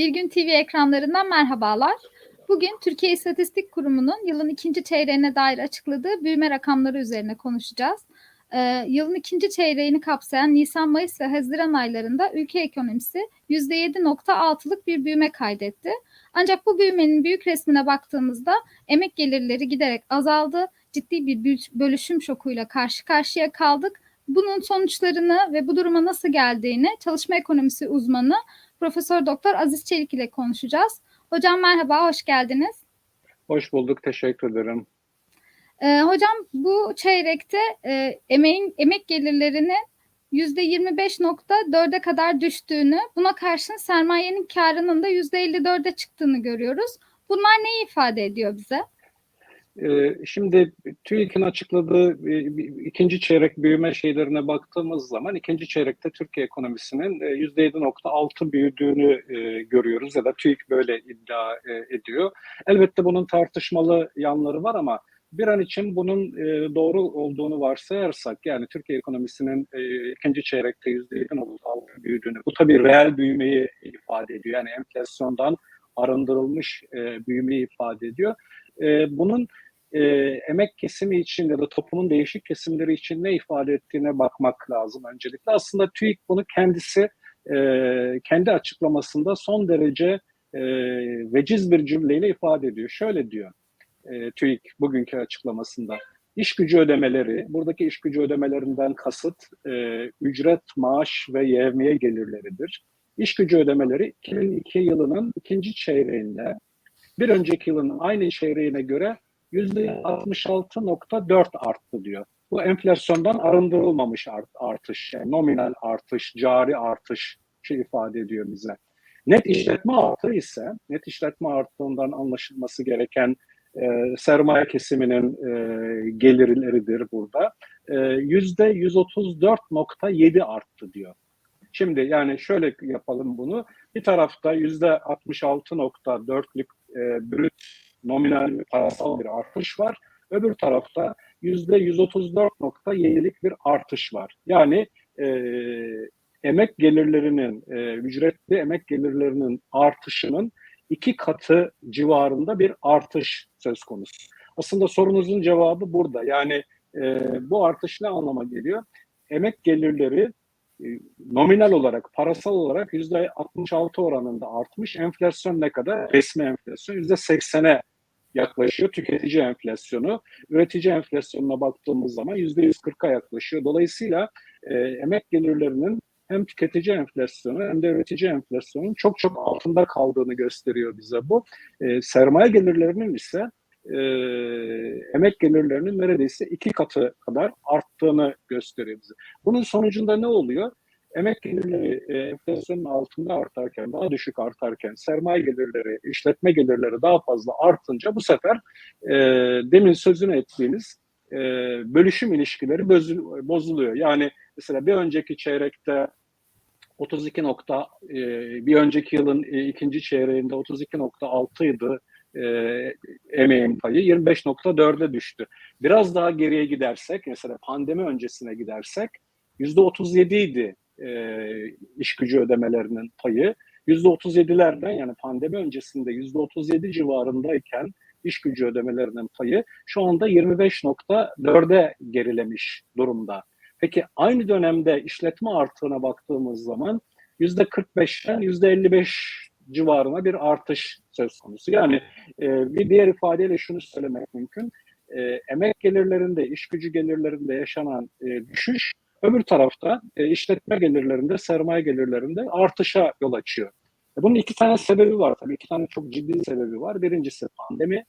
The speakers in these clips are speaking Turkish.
Bir Gün TV ekranlarından merhabalar. Bugün Türkiye İstatistik Kurumu'nun yılın ikinci çeyreğine dair açıkladığı büyüme rakamları üzerine konuşacağız. Ee, yılın ikinci çeyreğini kapsayan Nisan, Mayıs ve Haziran aylarında ülke ekonomisi %7.6'lık bir büyüme kaydetti. Ancak bu büyümenin büyük resmine baktığımızda emek gelirleri giderek azaldı. Ciddi bir bölüşüm şokuyla karşı karşıya kaldık. Bunun sonuçlarını ve bu duruma nasıl geldiğini çalışma ekonomisi uzmanı Profesör Doktor Aziz Çelik ile konuşacağız. Hocam merhaba, hoş geldiniz. Hoş bulduk, teşekkür ederim. Ee, hocam bu çeyrekte e, emeğin emek gelirlerinin %25.4'e kadar düştüğünü, buna karşın sermayenin karının da %54'e çıktığını görüyoruz. Bunlar neyi ifade ediyor bize? Ee, şimdi TÜİK'in açıkladığı e, ikinci çeyrek büyüme şeylerine baktığımız zaman ikinci çeyrekte Türkiye ekonomisinin %7.6 e, büyüdüğünü e, görüyoruz ya da TÜİK böyle iddia ediyor. Elbette bunun tartışmalı yanları var ama bir an için bunun doğru olduğunu varsayarsak yani Türkiye ekonomisinin ikinci çeyrekte %7.6 büyüdüğünü bu tabii reel büyümeyi ifade ediyor. Yani enflasyondan arındırılmış büyümeyi ifade ediyor. bunun e, emek kesimi için ya da toplumun değişik kesimleri için ne ifade ettiğine bakmak lazım öncelikle. Aslında TÜİK bunu kendisi e, kendi açıklamasında son derece e, veciz bir cümleyle ifade ediyor. Şöyle diyor e, TÜİK bugünkü açıklamasında. İş gücü ödemeleri, buradaki iş gücü ödemelerinden kasıt e, ücret, maaş ve yevmiye gelirleridir. İş gücü ödemeleri 2002 yılının ikinci çeyreğinde bir önceki yılın aynı çeyreğine göre %66.4 arttı diyor. Bu enflasyondan arındırılmamış art, artış, yani nominal artış, cari artış şey ifade ediyor bize. Net işletme artı ise, net işletme arttığından anlaşılması gereken e, sermaye kesiminin e, gelirleridir burada. E, yüzde 134.7 arttı diyor. Şimdi yani şöyle yapalım bunu. Bir tarafta yüzde 66.4'lük e, brüt nominal parasal bir artış var. Öbür tarafta yüzde 134.7'lik bir artış var. Yani e, emek gelirlerinin, e, ücretli emek gelirlerinin artışının iki katı civarında bir artış söz konusu. Aslında sorunuzun cevabı burada. Yani e, bu artış ne anlama geliyor? Emek gelirleri e, nominal olarak, parasal olarak yüzde 66 oranında artmış. Enflasyon ne kadar? Resmi enflasyon yüzde 80'e yaklaşıyor. Tüketici enflasyonu, üretici enflasyonuna baktığımız zaman yüzde 140'a yaklaşıyor. Dolayısıyla e, emek gelirlerinin hem tüketici enflasyonu hem de üretici enflasyonun çok çok altında kaldığını gösteriyor bize bu. E, sermaye gelirlerinin ise e, emek gelirlerinin neredeyse iki katı kadar arttığını gösteriyor bize. Bunun sonucunda ne oluyor? Emek gelirleri e, enflasyonun altında artarken, daha düşük artarken, sermaye gelirleri, işletme gelirleri daha fazla artınca bu sefer e, demin sözünü ettiğimiz e, bölüşüm ilişkileri bozuluyor. Yani mesela bir önceki çeyrekte 32 nokta, e, bir önceki yılın e, ikinci çeyreğinde 32.6 idi e, emeğin payı 25.4'e düştü. Biraz daha geriye gidersek, mesela pandemi öncesine gidersek %37 idi e, iş gücü ödemelerinin payı %37'lerden yani pandemi öncesinde %37 civarındayken iş gücü ödemelerinin payı şu anda 25.4'e gerilemiş durumda. Peki aynı dönemde işletme artığına baktığımız zaman %45'ten %55 civarına bir artış söz konusu. Yani e, bir diğer ifadeyle şunu söylemek mümkün. E, emek gelirlerinde, iş gücü gelirlerinde yaşanan e, düşüş Öbür tarafta e, işletme gelirlerinde, sermaye gelirlerinde artışa yol açıyor. E, bunun iki tane sebebi var tabii. iki tane çok ciddi sebebi var. Birincisi pandemi.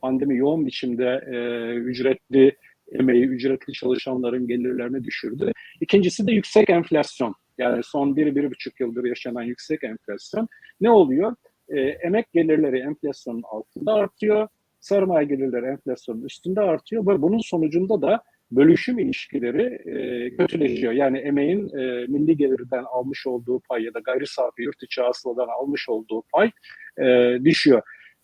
Pandemi yoğun biçimde e, ücretli emeği, ücretli çalışanların gelirlerini düşürdü. İkincisi de yüksek enflasyon. Yani son bir, bir buçuk yıldır yaşanan yüksek enflasyon. Ne oluyor? E, emek gelirleri enflasyonun altında artıyor. Sermaye gelirleri enflasyonun üstünde artıyor ve bunun sonucunda da bölüşüm ilişkileri e, kötüleşiyor. Yani emeğin e, milli gelirden almış olduğu pay ya da gayri safi yurt içi hasıladan almış olduğu pay e, düşüyor.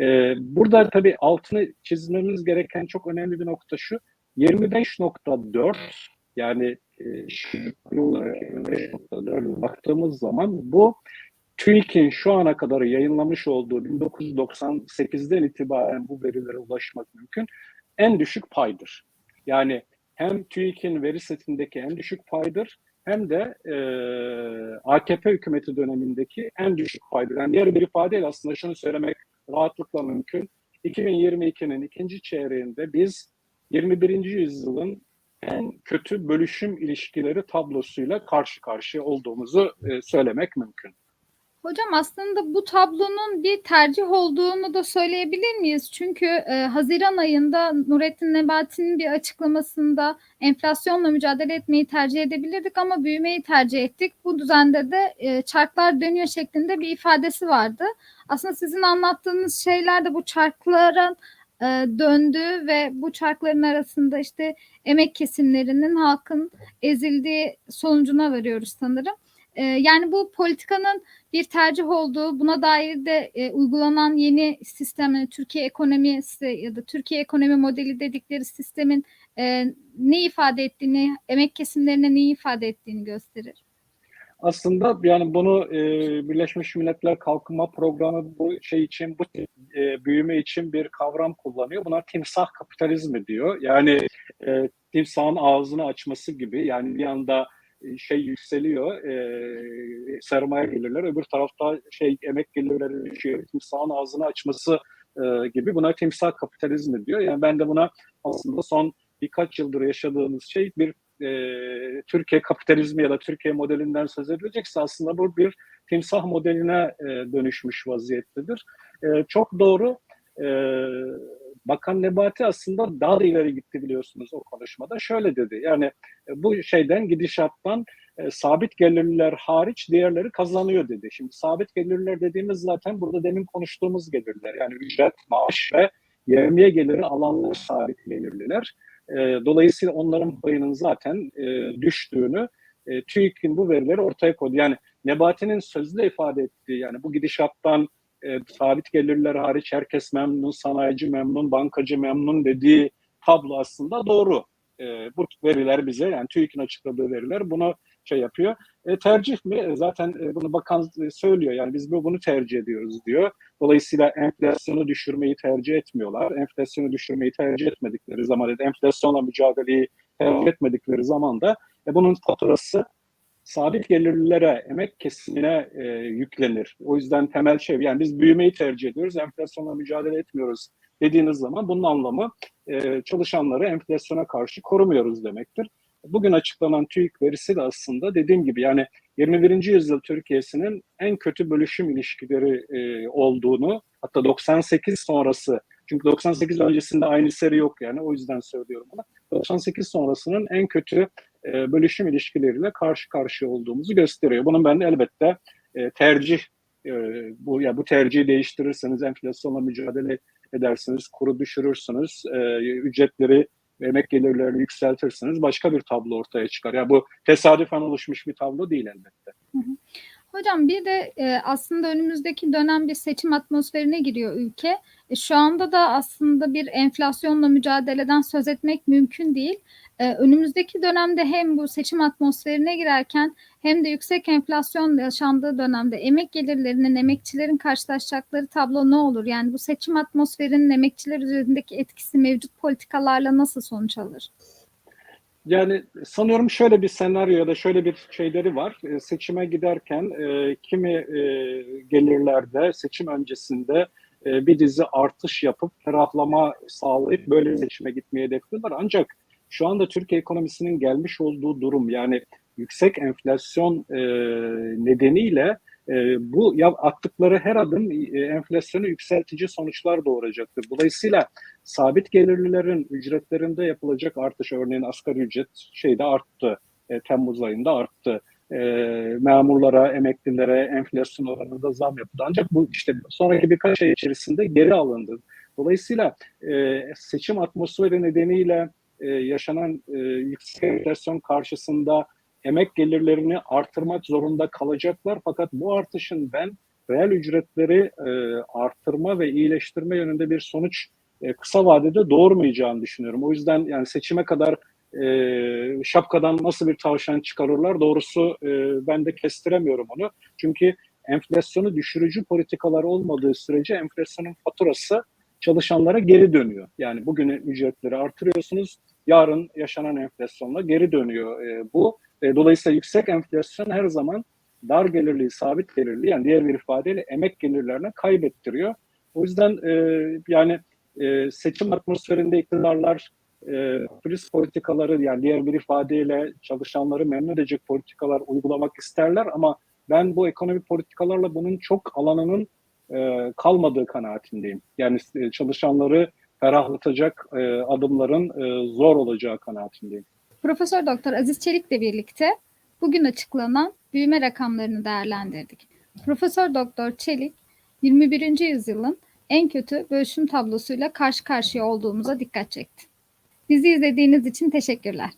E, burada tabii altını çizmemiz gereken çok önemli bir nokta şu. 25.4 yani e, olarak 25.4 baktığımız zaman bu TÜİK'in şu ana kadar yayınlamış olduğu 1998'den itibaren bu verilere ulaşmak mümkün. En düşük paydır. Yani hem TÜİK'in veri setindeki en düşük paydır hem de e, AKP hükümeti dönemindeki en düşük paydır. Yani diğer bir ifadeyle aslında şunu söylemek rahatlıkla mümkün. 2022'nin ikinci çeyreğinde biz 21. yüzyılın en kötü bölüşüm ilişkileri tablosuyla karşı karşıya olduğumuzu e, söylemek mümkün. Hocam aslında bu tablonun bir tercih olduğunu da söyleyebilir miyiz? Çünkü e, Haziran ayında Nurettin Nebati'nin bir açıklamasında enflasyonla mücadele etmeyi tercih edebilirdik ama büyümeyi tercih ettik. Bu düzende de e, çarklar dönüyor şeklinde bir ifadesi vardı. Aslında sizin anlattığınız şeyler de bu çarkların e, döndüğü ve bu çarkların arasında işte emek kesimlerinin halkın ezildiği sonucuna varıyoruz sanırım. E, yani bu politikanın bir tercih olduğu, buna dair de e, uygulanan yeni sistem, yani Türkiye ekonomisi ya da Türkiye ekonomi modeli dedikleri sistemin e, ne ifade ettiğini, emek kesimlerine neyi ifade ettiğini gösterir. Aslında yani bunu e, Birleşmiş Milletler Kalkınma Programı bu şey için, bu e, büyüme için bir kavram kullanıyor. Buna timsah kapitalizmi diyor. Yani e, timsahın ağzını açması gibi. Yani bir anda şey yükseliyor, e, sermaye gelirler, öbür tarafta şey emek gelirleri düşüyor, timsahın ağzını açması e, gibi buna timsah kapitalizmi diyor. Yani ben de buna aslında son birkaç yıldır yaşadığımız şey bir e, Türkiye kapitalizmi ya da Türkiye modelinden söz edilecekse aslında bu bir timsah modeline e, dönüşmüş vaziyettedir. E, çok doğru. E, Bakan Nebati aslında daha da ileri gitti biliyorsunuz o konuşmada. Şöyle dedi yani e, bu şeyden gidişattan e, sabit gelirliler hariç diğerleri kazanıyor dedi. Şimdi sabit gelirliler dediğimiz zaten burada demin konuştuğumuz gelirler. Yani ücret, maaş ve yevmiye geliri alanlar sabit gelirliler. E, dolayısıyla onların payının zaten e, düştüğünü e, TÜİK'in bu verileri ortaya koydu. Yani Nebati'nin sözlü ifade ettiği yani bu gidişattan e, sabit gelirler hariç herkes memnun, sanayici memnun, bankacı memnun dediği tablo aslında doğru. E, bu veriler bize yani TÜİK'in açıkladığı veriler bunu şey yapıyor. E, tercih mi? E, zaten e, bunu bakan söylüyor. Yani biz bunu tercih ediyoruz diyor. Dolayısıyla enflasyonu düşürmeyi tercih etmiyorlar. Enflasyonu düşürmeyi tercih etmedikleri zaman enflasyonla mücadeleyi tercih etmedikleri zaman da e, bunun faturası sabit gelirlilere, emek kesimine e, yüklenir. O yüzden temel şey yani biz büyümeyi tercih ediyoruz, enflasyonla mücadele etmiyoruz dediğiniz zaman bunun anlamı e, çalışanları enflasyona karşı korumuyoruz demektir. Bugün açıklanan TÜİK verisi de aslında dediğim gibi yani 21. yüzyıl Türkiye'sinin en kötü bölüşüm ilişkileri e, olduğunu hatta 98 sonrası çünkü 98 öncesinde aynı seri yok yani o yüzden söylüyorum bunu. 98 sonrasının en kötü e, bölüşüm ilişkileriyle karşı karşıya olduğumuzu gösteriyor. Bunun ben elbette e, tercih e, bu ya bu tercihi değiştirirseniz enflasyonla mücadele edersiniz, kuru düşürürsünüz, ücretleri emek gelirlerini yükseltirsiniz başka bir tablo ortaya çıkar. Ya yani bu tesadüfen oluşmuş bir tablo değil elbette. Hı hı. Hocam bir de e, aslında önümüzdeki dönem bir seçim atmosferine giriyor ülke. E, şu anda da aslında bir enflasyonla mücadeleden söz etmek mümkün değil. E, önümüzdeki dönemde hem bu seçim atmosferine girerken hem de yüksek enflasyon yaşandığı dönemde emek gelirlerinin, emekçilerin karşılaşacakları tablo ne olur? Yani bu seçim atmosferinin emekçiler üzerindeki etkisi mevcut politikalarla nasıl sonuç alır? Yani sanıyorum şöyle bir senaryo ya da şöyle bir şeyleri var. E, seçime giderken e, kimi e, gelirlerde seçim öncesinde e, bir dizi artış yapıp ferahlama sağlayıp böyle seçime gitmeye hedefliyorlar. Ancak şu anda Türkiye ekonomisinin gelmiş olduğu durum yani yüksek enflasyon e, nedeniyle e, bu ya attıkları her adım e, enflasyonu yükseltici sonuçlar doğuracaktır. Dolayısıyla sabit gelirlilerin ücretlerinde yapılacak artış örneğin asgari ücret şeyde arttı. E, Temmuz ayında arttı. E, memurlara, emeklilere enflasyon oranında zam yapıldı. Ancak bu işte sonraki birkaç ay içerisinde geri alındı. Dolayısıyla e, seçim atmosferi nedeniyle e, yaşanan e, yüksek enflasyon karşısında emek gelirlerini artırmak zorunda kalacaklar. Fakat bu artışın ben reel ücretleri e, artırma ve iyileştirme yönünde bir sonuç e, kısa vadede doğurmayacağını düşünüyorum. O yüzden yani seçime kadar e, şapkadan nasıl bir tavşan çıkarırlar doğrusu e, ben de kestiremiyorum onu. Çünkü enflasyonu düşürücü politikalar olmadığı sürece enflasyonun faturası çalışanlara geri dönüyor. Yani bugün ücretleri artırıyorsunuz, yarın yaşanan enflasyonla geri dönüyor e, bu. E, dolayısıyla yüksek enflasyon her zaman dar gelirli, sabit gelirli yani diğer bir ifadeyle emek gelirlerine kaybettiriyor. O yüzden e, yani e, seçim atmosferinde iktidarlar e, polis politikaları yani diğer bir ifadeyle çalışanları memnun edecek politikalar uygulamak isterler ama ben bu ekonomi politikalarla bunun çok alanının e, kalmadığı kanaatindeyim. Yani e, çalışanları ferahlatacak e, adımların e, zor olacağı kanaatindeyim. Profesör Doktor Aziz Çelik'le birlikte bugün açıklanan büyüme rakamlarını değerlendirdik. Profesör Doktor Çelik 21. yüzyılın en kötü bölüşüm tablosuyla karşı karşıya olduğumuza dikkat çekti. Bizi izlediğiniz için teşekkürler.